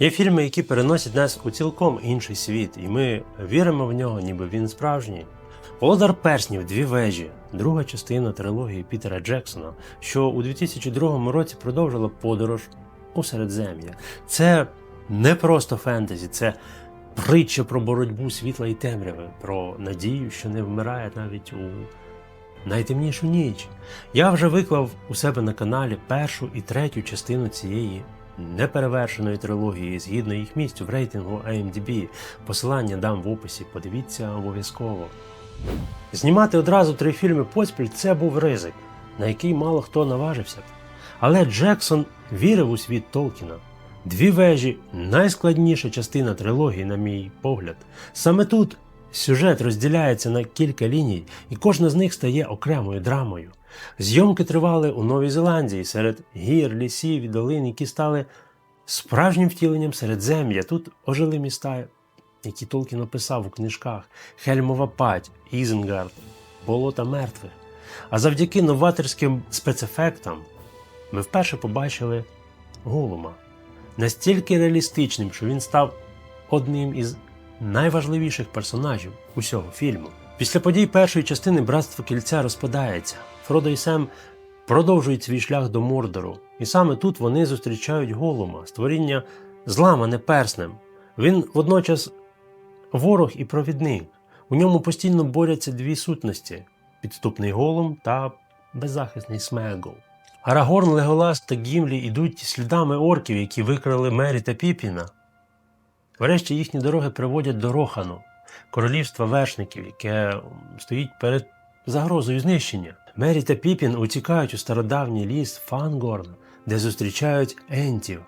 Є фільми, які переносять нас у цілком інший світ, і ми віримо в нього, ніби він справжній. Володар перснів Дві вежі, друга частина трилогії Пітера Джексона, що у 2002 році продовжила подорож у Середзем'я. Це не просто фентезі, це притча про боротьбу світла і темряви, про надію, що не вмирає навіть у найтемнішу ніч. Я вже виклав у себе на каналі першу і третю частину цієї неперевершеної трилогії згідно їх місцю в рейтингу IMDb. Посилання дам в описі, подивіться обов'язково. Знімати одразу три фільми поспіль це був ризик, на який мало хто наважився. Але Джексон вірив у світ Толкіна. Дві вежі найскладніша частина трилогії, на мій погляд. Саме тут сюжет розділяється на кілька ліній, і кожна з них стає окремою драмою. Зйомки тривали у Новій Зеландії серед гір, лісів і долин, які стали справжнім втіленням середзем'я. Тут ожили міста, які Толкін описав у книжках: Хельмова Пать, Ізенгард, Болота мертвих. А завдяки новаторським спецефектам ми вперше побачили Голума настільки реалістичним, що він став одним із найважливіших персонажів усього фільму. Після подій першої частини братство кільця розпадається. Фродо і Сем продовжують свій шлях до Мордору, і саме тут вони зустрічають Голума, створіння зламане перснем. Він водночас ворог і провідник. У ньому постійно борються дві сутності: підступний голум та беззахисний Смегл. Арагорн, Леголас та Гімлі йдуть слідами орків, які викрали Мері та Піпіна. Врешті їхні дороги приводять до Рохану, королівства вершників, яке стоїть перед загрозою знищення. Мері та Піпін утікають у стародавній ліс Фангорн, де зустрічають ентів,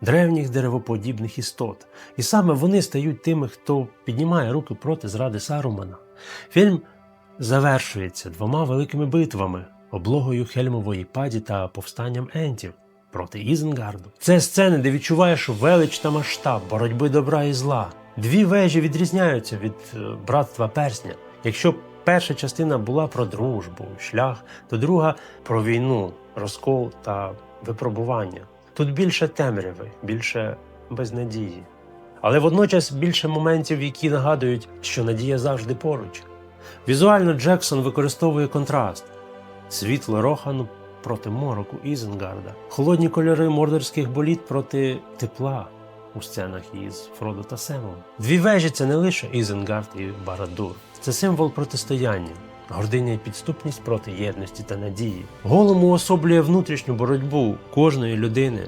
древніх деревоподібних істот. І саме вони стають тими, хто піднімає руки проти зради Сарумана. Фільм завершується двома великими битвами облогою Хельмової паді та повстанням ентів проти Ізенгарду. Це сцени, де відчуваєш велич та масштаб боротьби добра і зла. Дві вежі відрізняються від е, братства персня. Якщо перша частина була про дружбу, шлях, то друга про війну, розкол та випробування. Тут більше темряви, більше безнадії. Але водночас більше моментів, які нагадують, що надія завжди поруч. Візуально Джексон використовує контраст світло Рохану проти мороку Ізенгарда, холодні кольори мордорських боліт проти тепла у сценах із Фродо та Семом. Дві вежі це не лише Ізенгард і Барадур, це символ протистояння. Гординя і підступність проти єдності та надії. Голому особлює внутрішню боротьбу кожної людини.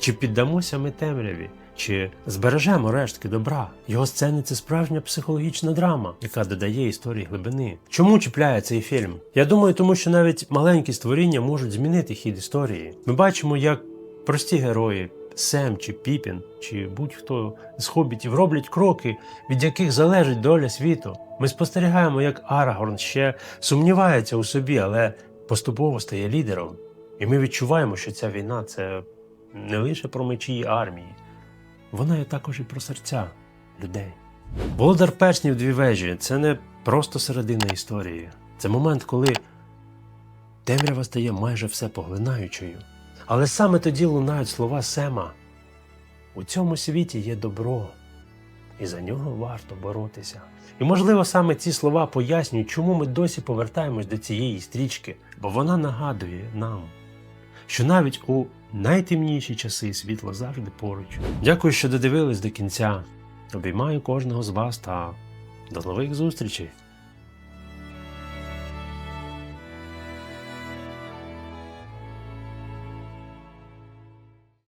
Чи піддамося ми темряві, чи збережемо рештки добра? Його сцени це справжня психологічна драма, яка додає історії глибини. Чому чіпляє цей фільм? Я думаю, тому що навіть маленькі створіння можуть змінити хід історії. Ми бачимо, як прості герої. Сем чи Піпін, чи будь-хто з хобітів роблять кроки, від яких залежить доля світу. Ми спостерігаємо, як Арагорн ще сумнівається у собі, але поступово стає лідером. І ми відчуваємо, що ця війна це не лише про мечі і армії, вона є також і про серця людей. Володар перснів дві вежі це не просто середина історії, це момент, коли темрява стає майже все поглинаючою. Але саме тоді лунають слова Сема: у цьому світі є добро, і за нього варто боротися. І, можливо, саме ці слова пояснюють, чому ми досі повертаємось до цієї стрічки, бо вона нагадує нам, що навіть у найтемніші часи світло завжди поруч. Дякую, що додивились до кінця. Обіймаю кожного з вас та до нових зустрічей!